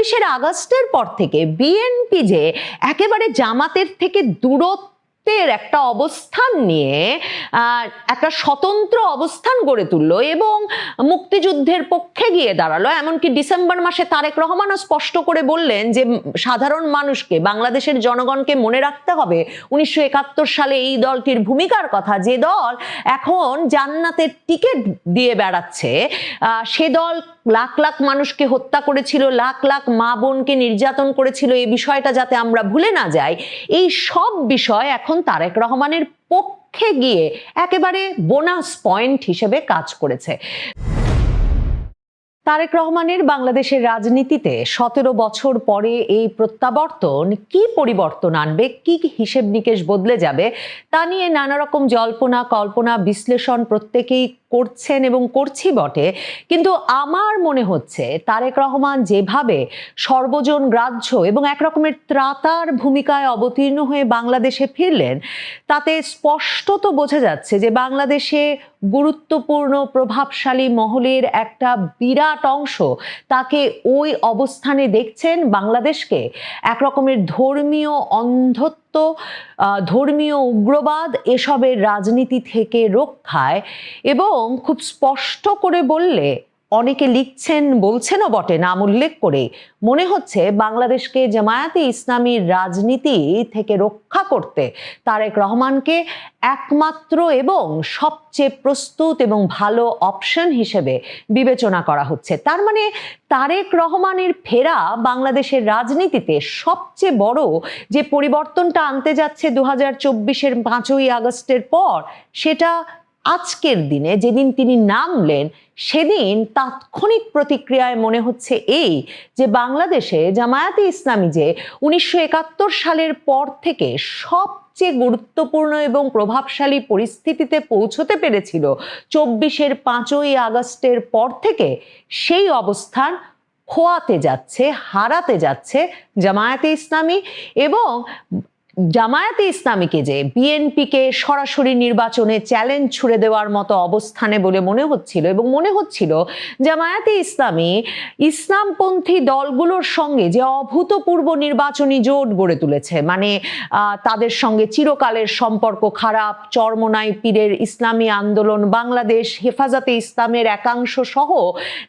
চব্বিশের আগস্টের পর থেকে বিএনপি যে একেবারে জামাতের থেকে দূরত্বের একটা অবস্থান নিয়ে একটা স্বতন্ত্র অবস্থান গড়ে তুললো এবং মুক্তিযুদ্ধের পক্ষে গিয়ে দাঁড়াল। এমনকি ডিসেম্বর মাসে তারেক রহমানও স্পষ্ট করে বললেন যে সাধারণ মানুষকে, বাংলাদেশের জনগণকে মনে রাখতে হবে। উনিশশো একাত্তর সালে এই দলটির ভূমিকার কথা। যে দল এখন জান্নাতের টিকিট দিয়ে বেড়াচ্ছে সে দল লাখ লাখ মানুষকে হত্যা করেছিল, লাখ লাখ মা বোনকে নির্যাতন করেছিল, এই বিষয়টা যাতে আমরা ভুলে না যাই। এই সব বিষয় এখন তারেক রহমানের পক্ষে গিয়ে একেবারে বোনাস পয়েন্ট হিসেবে কাজ করেছে। তারেক রহমানের বাংলাদেশের রাজনীতিতে সতেরো বছর পরে এই প্রত্যাবর্তন কি পরিবর্তন আনবে, কি কি হিসেব নিকেশ বদলে যাবে, তা নিয়ে নানা রকম জল্পনা, কল্পনা, বিশ্লেষণ প্রত্যেকেই করছেন এবং করছি বটে। কিন্তু আমার মনে হচ্ছে তারেক রহমান যেভাবে সর্বজন গ্রাহ্য এবং একরকমের ত্রাতার ভূমিকায় অবতীর্ণ হয়ে বাংলাদেশে ফিরলেন, তাতে স্পষ্টত বোঝা যাচ্ছে যে বাংলাদেশে গুরুত্বপূর্ণ, প্রভাবশালী মহলের একটা বিরাট অংশ তাকে ওই অবস্থানে দেখছেন বাংলাদেশকে এক রকমের ধর্মীয় অন্ধত্ব ধর্মীয় উগ্রবাদ এসবের রাজনীতি থেকে রক্ষায় এবং খুব স্পষ্ট করে বললে অনেকে লিখছেন, বলছেনও বটে নাম উল্লেখ করে। মনে হচ্ছে বাংলাদেশকে জামায়াতে ইসলামীর রাজনীতি থেকে রক্ষা করতে তারেক রহমানকে একমাত্র এবং সবচেয়ে প্রস্তুত এবং ভালো অপশন হিসেবে বিবেচনা করা হচ্ছে। তার মানে তারেক রহমানের ফেরা বাংলাদেশের রাজনীতিতে সবচেয়ে বড় যে পরিবর্তনটা আনতে যাচ্ছে দু হাজার চব্বিশের পাঁচই আগস্টের পর, সেটা আজকের দিনে যেদিন তিনি নামলেন সেদিন তাৎক্ষণিক প্রতিক্রিয়ায় মনে হচ্ছে এই যে বাংলাদেশে জামায়াতে ইসলামী যে উনিশশো একাত্তর সালের পর থেকে সবচেয়ে গুরুত্বপূর্ণ এবং প্রভাবশালী পরিস্থিতিতে পৌঁছতে পেরেছিল চব্বিশের পাঁচই আগস্টের পর থেকে সেই অবস্থান খোয়াতে যাচ্ছে, হারাতে যাচ্ছে জামায়াতে ইসলামী এবং জামায়াতে ইসলামীকে যে বিএনপিকে সরাসরি নির্বাচনে চ্যালেঞ্জ ছুড়ে দেওয়ার মতো অবস্থানে বলে মনে হচ্ছিল এবং মনে হচ্ছিল জামায়াতে ইসলামী ইসলামপন্থী দলগুলোর সঙ্গে যে অভূতপূর্ব নির্বাচনী জোট গড়ে তুলেছে মানে তাদের সঙ্গে চিরকালের সম্পর্ক খারাপ, চরমনাই পীরের ইসলামী আন্দোলন, বাংলাদেশ হেফাজতে ইসলামের একাংশ সহ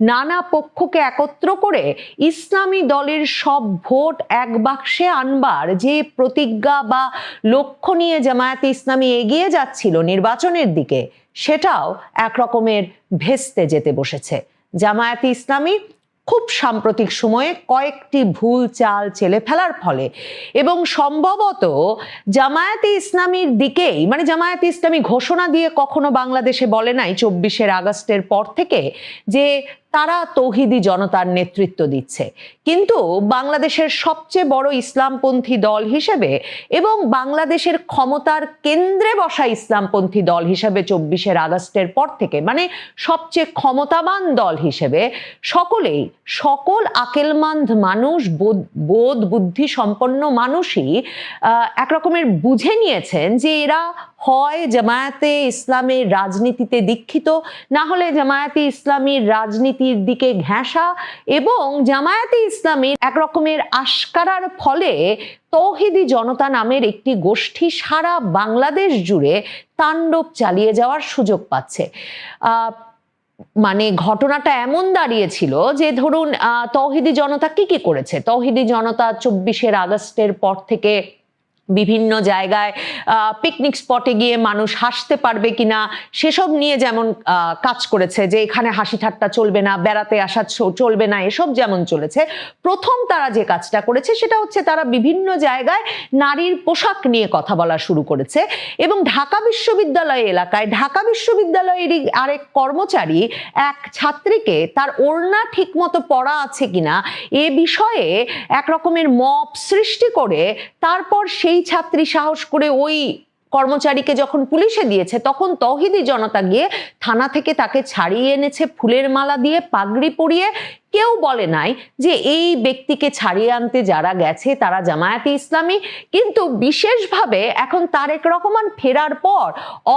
নানা পক্ষকে একত্র করে ইসলামী দলের সব ভোট এক বাক্সে আনবার যে প্রতিজ্ঞা বা লক্ষ্য নিয়ে জামায়াতে ইসলামী এগিয়ে যাচ্ছিল নির্বাচনের দিকে, সেটাও এক রকমের ভেস্তে যেতে বসেছে। জামায়াতে ইসলামী খুব সাম্প্রতিক সময়ে কয়েকটি ভুল চাল চেলে ফেলার ফলে এবং সম্ভবত জামায়াতে ইসলামীর দিকেই মানে জামায়াতে ইসলামী ঘোষণা দিয়ে কখনো বাংলাদেশে বলে নাই চব্বিশের আগস্টের পর থেকে যে তারা তৌহিদি জনতার নেতৃত্ব দিচ্ছে। কিন্তু বাংলাদেশের সবচেয়ে বড় ইসলামপন্থী দল হিসেবে এবং বাংলাদেশের ক্ষমতার কেন্দ্রে বসা ইসলামপন্থী দল হিসেবে চব্বিশের আগস্টের পর থেকে মানে সবচেয়ে ক্ষমতাবান দল হিসেবে সকলেই সকল আকেলমান্দ মানুষ বোধ- বুদ্ধি সম্পন্ন মানুষই আহ, এক রকমের বুঝে নিয়েছেন যে এরা হয় জামায়াতে ইসলামের রাজনীতিতে দীক্ষিত, না হলে জামায়াতে ইসলামীর রাজনীতির দিকে ঘেঁষা এবং জামায়াতে ইসলামীর এক রকমের আশকারার ফলে তৌহিদি জনতা নামের একটি গোষ্ঠী সারা বাংলাদেশ জুড়ে তাণ্ডব চালিয়ে যাওয়ার সুযোগ পাচ্ছে। মানে ঘটনাটা এমন দাঁড়িয়েছিল যে ধরুন তৌহিদি জনতা কি কি করেছে? তৌহিদি জনতা চব্বিশের আগস্টের পর থেকে বিভিন্ন জায়গায় পিকনিক স্পটে গিয়ে মানুষ হাসতে পারবে কিনা, সেসব নিয়ে যেমন কাজ করেছে যে এখানে হাসি ঠাট্টা চলবে না, বেড়াতে আসা চলবে না, এসব যেমন চলেছে, প্রথম তারা যে কাজটা করেছে সেটা হচ্ছে তারা বিভিন্ন জায়গায় নারীর পোশাক নিয়ে কথা বলা শুরু করেছে এবং ঢাকা বিশ্ববিদ্যালয় এলাকায় ঢাকা বিশ্ববিদ্যালয়েরই আরেক কর্মচারী, এক ছাত্রীকে তার ওড়না ঠিক মতো পড়া আছে কিনা, এ বিষয়ে এক রকমের মপ সৃষ্টি করে তারপর সেই ছাত্রী সাহস করে ওই কর্মচারীকে যখন পুলিশে দিয়েছে, তখন তহিদি জনতা গিয়ে থানা থেকে তাকে ছাড়িয়ে এনেছে, ফুলের মালা দিয়ে পাগড়ি পরিয়ে। কেউ বলে নাই যে এই ব্যক্তিকে ছাড়িয়ে আনতে যারা গেছে, তারা জামায়াতে ইসলামী। কিন্তু বিশেষভাবে এখন তারেক রহমান ফেরার পর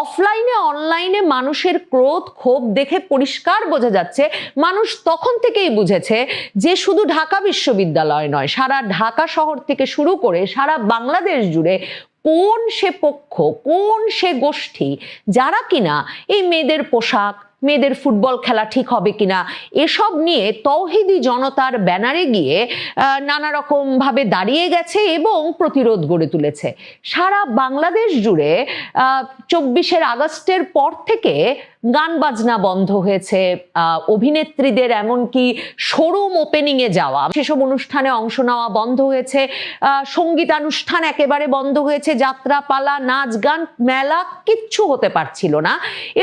অফলাইনে, অনলাইনে মানুষের ক্রোধ, ক্ষোভ দেখে পরিষ্কার বোঝা যাচ্ছে। মানুষ তখন থেকেই বুঝেছে যে শুধু ঢাকা বিশ্ববিদ্যালয় নয়, সারা ঢাকা শহর থেকে শুরু করে সারা বাংলাদেশ জুড়ে কোন সে পক্ষ কোন সে গোষ্ঠী যারা কিনা এই মেয়েদের পোশাক মেয়েদের ফুটবল খেলা ঠিক হবে কিনা? এসব নিয়ে তৌহিদি জনতার ব্যানারে গিয়ে নানা রকম ভাবে দাঁড়িয়ে গেছে এবং প্রতিরোধ গড়ে তুলেছে। সারা বাংলাদেশ জুড়ে চব্বিশের আগস্টের পর থেকে গান বাজনা বন্ধ হয়েছে। অভিনেত্রীদের এমনকি শোরুম ওপেনিং এ যাওয়া। সেসব অনুষ্ঠানে অংশ নেওয়া বন্ধ হয়েছে। সঙ্গীতানুষ্ঠান একেবারে বন্ধ হয়েছে। যাত্রা পালা নাচ, গান, মেলা কিচ্ছু হতে পারছিল না।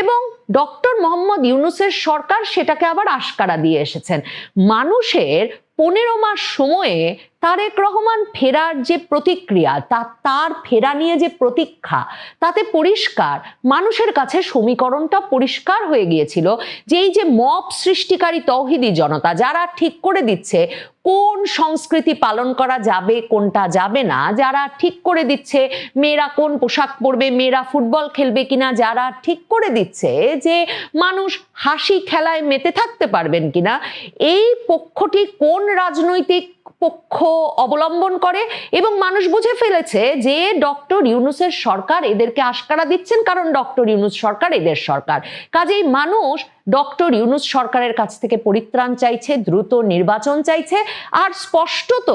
এবং ডক্টর মোহাম্মদ ইউনুসের সরকার সেটাকে আবার আশকারা দিয়ে এসেছেন। মানুষের পনেরো মাস সময়ে তারেক রহমান ফেরার যে প্রতিক্রিয়া, তা তার ফেরা নিয়ে যে প্রতীক্ষা, তাতে পরিষ্কার, মানুষের কাছে সমীকরণটা পরিষ্কার হয়ে গিয়েছিল যে এই যে মপ সৃষ্টিকারী তৌহিদি জনতা, যারা ঠিক করে দিচ্ছে কোন সংস্কৃতি পালন করা যাবে, কোনটা যাবে না, যারা ঠিক করে দিচ্ছে মেয়েরা কোন পোশাক পরবে, মেয়েরা ফুটবল খেলবে কিনা, যারা ঠিক করে দিচ্ছে যে মানুষ হাসি খেলায় মেতে থাকতে পারবেন কিনা, এই পক্ষটি কোন রাজনৈতিক পক্ষ অবলম্বন করে এবং মানুষ বুঝে ফেলেছে যে ডক্টর ইউনুসের সরকার এদেরকে আশকারা দিচ্ছেন, কারণ ডক্টর ইউনুস সরকার এদের সরকার। কাজেই মানুষ ডক্টর ইউনুস সরকারের কাছ থেকে পরিত্রাণ চাইছে, দ্রুত নির্বাচন চাইছে, আর স্পষ্টত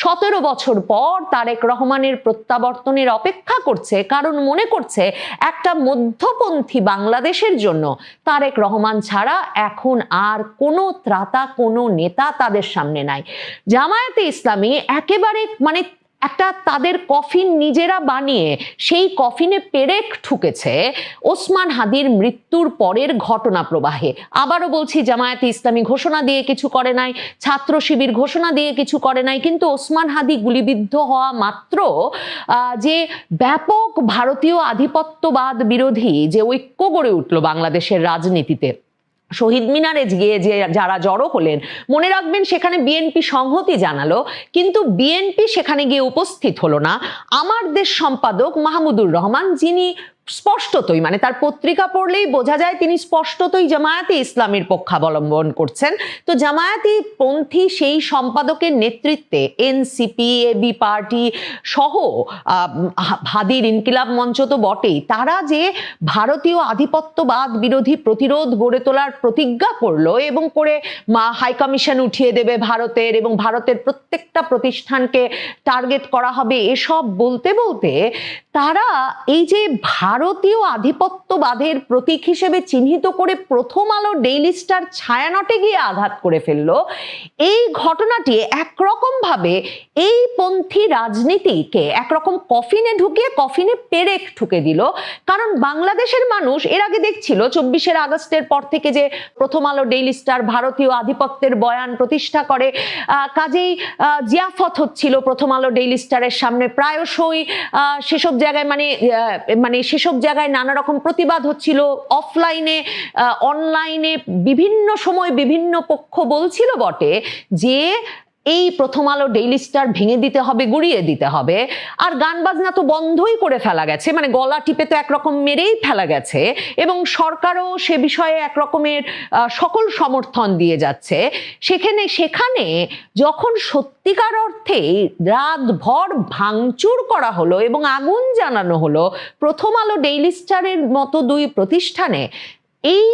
সতেরো বছর পর তারেক রহমানের প্রত্যাবর্তনের অপেক্ষা করছে, কারণ মনে করছে একটা মধ্যপন্থী বাংলাদেশের জন্য তারেক রহমান ছাড়া এখন আর কোনো ত্রাতা, কোনো নেতা তাদের সামনে নাই। জামায়াতে ইসলামী একেবারে মানে একটা তাদের কফিন নিজেরা বানিয়ে, সেই কফিনে পেরেক ঠুকেছে ওসমান হাদির মৃত্যুর পরের ঘটনা প্রবাহে। আবারও বলছি, জামায়াতে ইসলামী ঘোষণা দিয়ে কিছু করে নাই, ছাত্র শিবির ঘোষণা দিয়ে কিছু করে নাই, কিন্তু ওসমান হাদি গুলিবিদ্ধ হওয়া মাত্র যে ব্যাপক ভারতীয় আধিপত্যবাদ বিরোধী যে ঐক্য গড়ে উঠল বাংলাদেশের রাজনীতিতে। শহীদ মিনারে গিয়ে যে যারা জড়ো হলেন, মনে রাখবেন সেখানে বিএনপি সংহতি জানালো, কিন্তু বিএনপি সেখানে গিয়ে উপস্থিত হলো না। আমার দেশ সম্পাদক মাহমুদুর রহমান, যিনি স্পষ্টতই মানে তার পত্রিকা পড়লেই বোঝা যায় তিনি স্পষ্টতই জামায়াতে ইসলামের পক্ষাবলম্বন করছেন। তো জামায়াতি পন্থী সেই সম্পাদকের নেতৃত্বে এনসিপি, এবি পার্টি সহ হাদির ইনকিলাব মঞ্চ তো বটেই। তারা যে ভারতীয় আধিপত্যবাদ বিরোধী প্রতিরোধ গড়ে তোলার প্রতিজ্ঞা করল এবং করে মা, হাই কমিশন উঠিয়ে দেবে ভারতের এবং ভারতের প্রত্যেকটা প্রতিষ্ঠানকে টার্গেট করা হবে, এসব বলতে বলতে তারা এই যে ভারতীয় আধিপত্যবাদের প্রতীক হিসেবে চিহ্নিত করে প্রথম আলো ডেইলি স্টার ছায়ানটে গিয়ে আঘাত করে ফেলল। এই ঘটনাটি একরকম ভাবে এই পন্থী রাজনীতিকে একরকম কফিনে ঢুকিয়ে কফিনে পেরেক ঠুকে দিল। কারণ বাংলাদেশের মানুষ এর আগে দেখছিল চব্বিশের আগস্টের পর থেকে যে প্রথম আলো ডেইলি স্টার ভারতীয় আধিপত্যের বয়ান প্রতিষ্ঠা করে। কাজেই জিয়াফত হচ্ছিল প্রথম আলো ডেইলি স্টারের সামনে। প্রায়শই সেসব জায়গায় মানে মানে সেসব জায়গায় নানা রকম প্রতিবাদ হচ্ছিল। অফলাইনে অনলাইনে বিভিন্ন সময় বিভিন্ন পক্ষ বলছিল বটে যে এই প্রথম আলো ডেইলি স্টার ভেঙে দিতে হবে, গুড়িয়ে দিতে হবে। আর গান বাজনা তো বন্ধই করে ফেলা গেছে মানে গলা টিপে তো একরকম মেরেই ফেলা গেছে এবং সরকারও সে বিষয়ে একরকমের সকল সমর্থন দিয়ে যাচ্ছে। সেখানে সেখানে যখন সত্যিকার অর্থে রাতভর ভাঙচুর করা হলো এবং আগুন জানানো হলো, প্রথম আলো ডেইলি স্টারের মতো দুই প্রতিষ্ঠানে, এই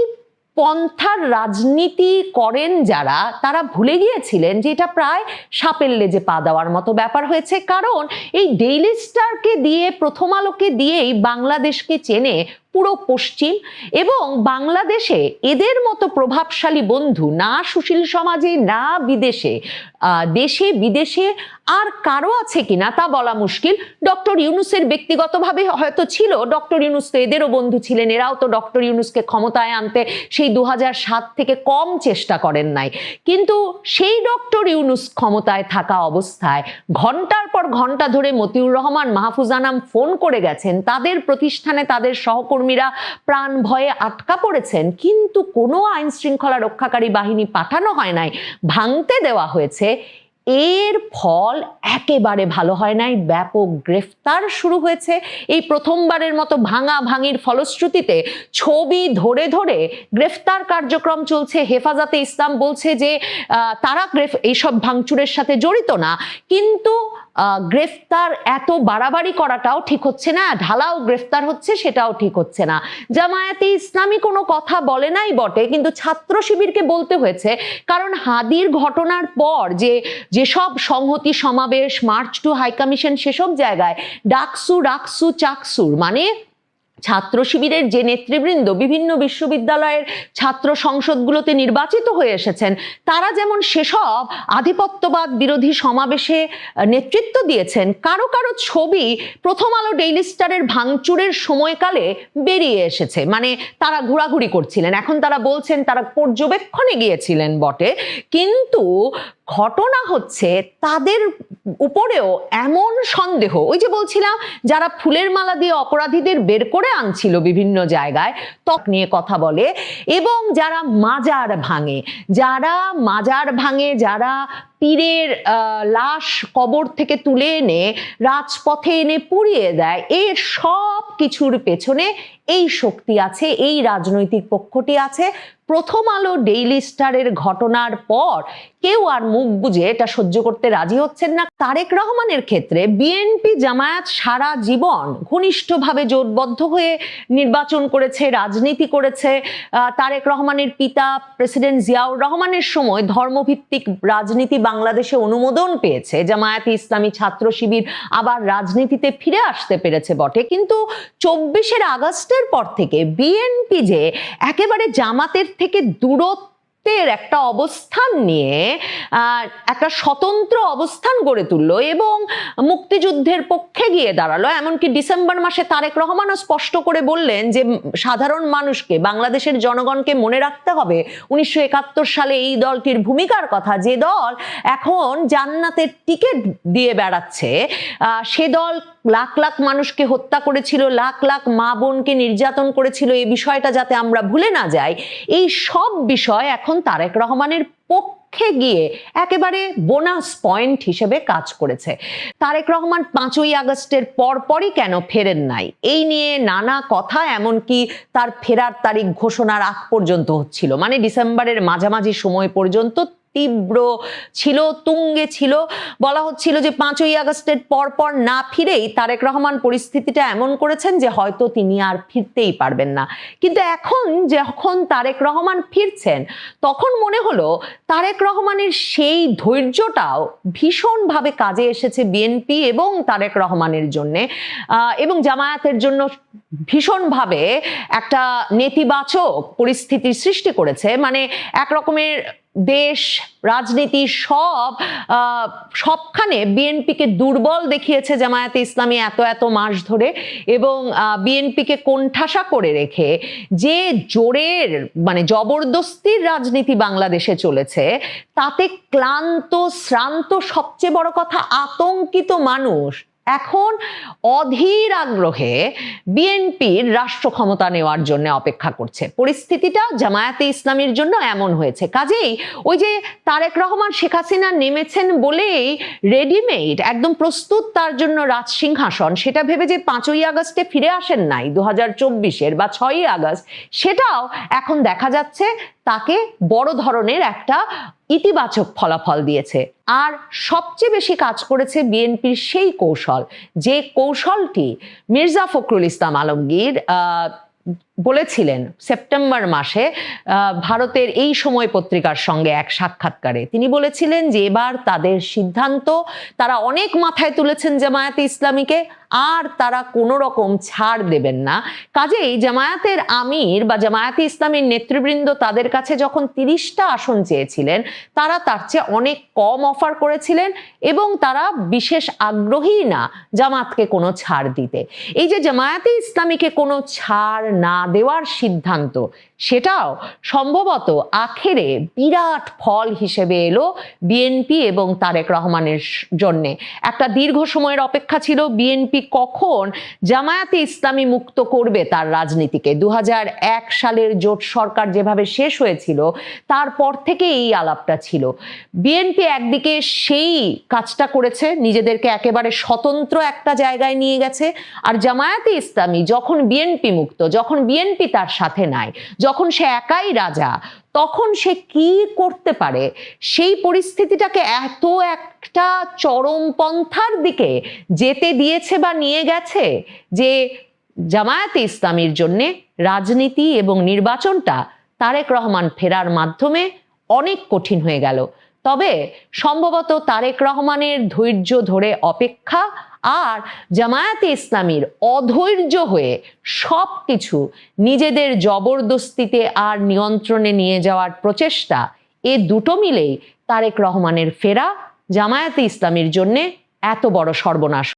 পন্থার রাজনীতি করেন যারা, তারা ভুলে গিয়েছিলেন যে এটা প্রায় সাপের লেজে পা দেওয়ার মতো ব্যাপার হয়েছে। কারণ এই ডেইলি স্টারকে দিয়ে, প্রথম আলোকে দিয়েই বাংলাদেশকে চেনে পুরো পশ্চিম এবং বাংলাদেশে এদের মতো প্রভাবশালী বন্ধু না সুশীল সমাজে, না বিদেশে দেশে, বিদেশে আর কারও আছে কিনা তা বলা মুশকিল। ডক্টর ইউনুসের ব্যক্তিগতভাবে হয়তো ছিল, ডক্টর ইউনুস তো এদেরও বন্ধু ছিলেন, এরাও তো ডক্টর ইউনুসকে ক্ষমতায় আনতে সেই দু থেকে কম চেষ্টা করেন নাই। কিন্তু সেই ডক্টর ইউনুস ক্ষমতায় থাকা অবস্থায় ঘণ্টার পর ঘণ্টা ধরে মতিউর রহমান, মাহফুজ আনাম ফোন করে গেছেন, তাদের প্রতিষ্ঠানে তাদের সহকর্মীরা প্রাণ ভয়ে আটকা পড়েছেন, কিন্তু কোনো আইন শৃঙ্খলা রক্ষাকারী বাহিনী পাঠানো হয় নাই, ভাঙতে দেওয়া হয়েছে। এর ফল একেবারে ভালো হয় নাই, ব্যাপক গ্রেফতার শুরু হয়েছে। এই প্রথমবারের মতো ভাঙা ভাঙির ফলশ্রুতিতে ছবি ধরে ধরে গ্রেফতার কার্যক্রম চলছে। হেফাজতে ইসলাম বলছে যে তারা গ্রেফ, এইসব ভাঙচুরের সাথে জড়িত না, কিন্তু গ্রেফতার এত বাড়াবাড়ি করাটাও ঠিক হচ্ছে না, ঢালাও গ্রেফতার হচ্ছে, সেটাও ঠিক হচ্ছে না। জামায়াতে ইসলামী কোনো কথা বলে নাই বটে, কিন্তু ছাত্র শিবিরকে বলতে হয়েছে, কারণ হাদির ঘটনার পর যে, যেসব সংহতি সমাবেশ, মার্চ টু হাইকমিশন সেসব জায়গায়, ডাকসু, রাকসু, চাকসুর মানে ছাত্র শিবিরের যে নেতৃবৃন্দ বিভিন্ন বিশ্ববিদ্যালয়ের ছাত্র সংসদগুলোতে নির্বাচিত হয়ে এসেছেন, তারা যেমন সেসব আধিপত্যবাদ বিরোধী সমাবেশে নেতৃত্ব দিয়েছেন, কারও কারও ছবি প্রথম আলো ডেইলি স্টারের ভাঙচুরের সময়কালে বেরিয়ে এসেছে। মানে তারা ঘোরাঘুরি করছিলেন, এখন তারা বলছেন তারা পর্যবেক্ষণে গিয়েছিলেন বটে। কিন্তু ঘটনা হচ্ছে তাদের উপরেও এমন সন্দেহ। ওই যে বলছিলাম, যারা ফুলের মালা দিয়ে অপরাধীদের বের করে আনছিল বিভিন্ন জায়গায়, ত্বক নিয়ে কথা বলে, এবং যারা মাজার ভাঙে, যারা মাজার ভাঙে, যারা আহ, লাশ কবর থেকে তুলে এনে রাজপথে এনে পুড়িয়ে দেয়। এর সব কিছুর পেছনে এই শক্তি আছে এই রাজনৈতিক পক্ষটি আছে। প্রথম আলো ডেইলি স্টারের ঘটনার পর কেউ আর মুখ বুঝে এটা সহ্য করতে রাজি হচ্ছেন না। তারেক রহমানের ক্ষেত্রে বিএনপি জামায়াত সারা জীবন ঘনিষ্ঠভাবে জোটবদ্ধ হয়ে নির্বাচন করেছে রাজনীতি করেছে। তারেক রহমানের পিতা প্রেসিডেন্ট জিয়াউর রহমানের সময় ধর্মভিত্তিক রাজনীতি বাংলাদেশে অনুমোদন পেয়েছে। জামায়াতে ইসলামী ছাত্র শিবির আবার রাজনীতিতে ফিরে আসতে পেরেছে বটে। কিন্তু চব্বিশের আগস্টের পর থেকে বিএনপি যে একেবারে জামাতের থেকে দূরত্বের একটা অবস্থান নিয়ে একটা স্বতন্ত্র অবস্থান গড়ে তুললো এবং মুক্তিযুদ্ধের পক্ষে গিয়ে দাঁড়াল। এমনকি ডিসেম্বর মাসে তারেক রহমানও স্পষ্ট করে বললেন যে, সাধারণ মানুষকে, বাংলাদেশের জনগণকে মনে রাখতে হবে, উনিশশো একাত্তর সালে এই দলটির ভূমিকার কথা। যে দল এখন জান্নাতের টিকিট দিয়ে বেড়াচ্ছে সে দল লাখ লাখ মানুষকে হত্যা করেছিল, লাখ লাখ মা বোনকে নির্যাতন করেছিল, এই বিষয়টা যাতে আমরা ভুলে না যাই। এই সব বিষয় এখন তারেক রহমানের পক্ষে গিয়ে একেবারে বোনাস পয়েন্ট হিসেবে কাজ করেছে। তারেক রহমান পাঁচই আগস্টের পরপরই কেন ফেরেন নাই? এই নিয়ে নানা কথা, এমনকি তার ফেরার তারিখ ঘোষণার আগ পর্যন্ত হচ্ছিল। মানে ডিসেম্বরের মাঝামাঝি সময় পর্যন্ত তীব্র ছিল, তুঙ্গে ছিল। বলা হচ্ছিল যে পাঁচই আগস্টের পর পর না ফিরেই তারেক রহমান পরিস্থিতিটা এমন করেছেন যে হয়তো তিনি আর ফিরতেই পারবেন না। কিন্তু এখন যখন তারেক রহমান ফিরছেন, তখন মনে হলো তারেক রহমানের সেই ধৈর্যটাও ভীষণভাবে কাজে এসেছে বিএনপি এবং তারেক রহমানের জন্যে। এবং জামায়াতের জন্য ভীষণভাবে একটা নেতিবাচক পরিস্থিতির সৃষ্টি করেছে। মানে এক রকমের দেশ, রাজনীতি সব সবখানে বিএনপিকে দুর্বল দেখিয়েছে জামায়াতে ইসলামী এত এত মাস ধরে এবং বিএনপিকে কোণঠাসা করে রেখে যে জোরের মানে জবরদস্তির রাজনীতি বাংলাদেশে চলেছে, তাতে ক্লান্ত, শ্রান্ত, সবচেয়ে বড় কথা আতঙ্কিত মানুষ এখন অধীর আগ্রহে বিএনপির রাষ্ট্র ক্ষমতা নেওয়ার জন্য অপেক্ষা করছে। পরিস্থিতিটা জামায়াতে ইসলামীর জন্য এমন হয়েছে। কাজেই ওই যে তারেক রহমান, শেখ হাসিনা নেমেছেন বলেই রেডিমেড, একদম প্রস্তুত তার জন্য রাজ সিংহাসন, সেটা ভেবে যে পাঁচই আগস্টে ফিরে আসেন নাই দু হাজার চব্বিশের বা ছয়ই আগস্ট, সেটাও এখন দেখা যাচ্ছে তাকে বড় ধরনের একটা ইতিবাচক ফলাফল দিয়েছে। আর সবচেয়ে বেশি কাজ করেছে বিএনপির সেই কৌশল, যে কৌশলটি মির্জা ফখরুল ইসলাম আলমগীর বলেছিলেন সেপ্টেম্বর মাসে ভারতের এই সময় পত্রিকার সঙ্গে এক সাক্ষাৎকারে। তিনি বলেছিলেন যে এবার তাদের সিদ্ধান্ত, তারা অনেক মাথায় তুলেছেন জামায়াতে ইসলামীকে, আর তারা কোনো রকম ছাড় দেবেন না। কাজেই জামায়াতের আমির বা জামায়াতে ইসলামীর নেতৃবৃন্দ তাদের কাছে যখন তিরিশটা আসন চেয়েছিলেন, তারা তার চেয়ে অনেক কম অফার করেছিলেন এবং তারা বিশেষ আগ্রহী না জামাতকে কোনো ছাড় দিতে। এই যে জামায়াতে ইসলামীকে কোনো ছাড় না দেওয়ার সিদ্ধান্ত। সেটাও সম্ভবত আখেরে বিরাট ফল হিসেবে এলো বিএনপি এবং তারেক রহমানের জন্য। একটা দীর্ঘ সময়ের অপেক্ষা ছিল বিএনপি কখন জামায়াতে ইসলামী মুক্ত করবে তার রাজনীতিকে। দু সালের জোট সরকার যেভাবে শেষ হয়েছিল, তারপর থেকে এই আলাপটা ছিল। বিএনপি একদিকে সেই কাজটা করেছে, নিজেদেরকে একেবারে স্বতন্ত্র একটা জায়গায় নিয়ে গেছে। আর জামায়াতে ইসলামী যখন বিএনপি মুক্ত, যখন বিএনপি তার সাথে নাই। যখন সে একাই রাজা, তখন সে কি করতে পারে? সেই পরিস্থিতিটাকে এত একটা চরমপন্থার দিকে যেতে দিয়েছে বা নিয়ে গেছে যে জামায়াতে ইসলামীর জন্যে রাজনীতি এবং নির্বাচনটা তারেক রহমান ফেরার মাধ্যমে অনেক কঠিন হয়ে গেল। তবে সম্ভবত তারেক রহমানের ধৈর্য ধরে অপেক্ষা আর জামায়াতে ইসলামীর অধৈর্য হয়ে সব কিছু নিজেদের জবরদস্তিতে আর নিয়ন্ত্রণে নিয়ে যাওয়ার প্রচেষ্টা, এ দুটো মিলেই তারেক রহমানের ফেরা জামায়াতে ইসলামীর জন্যে এত বড় সর্বনাশ।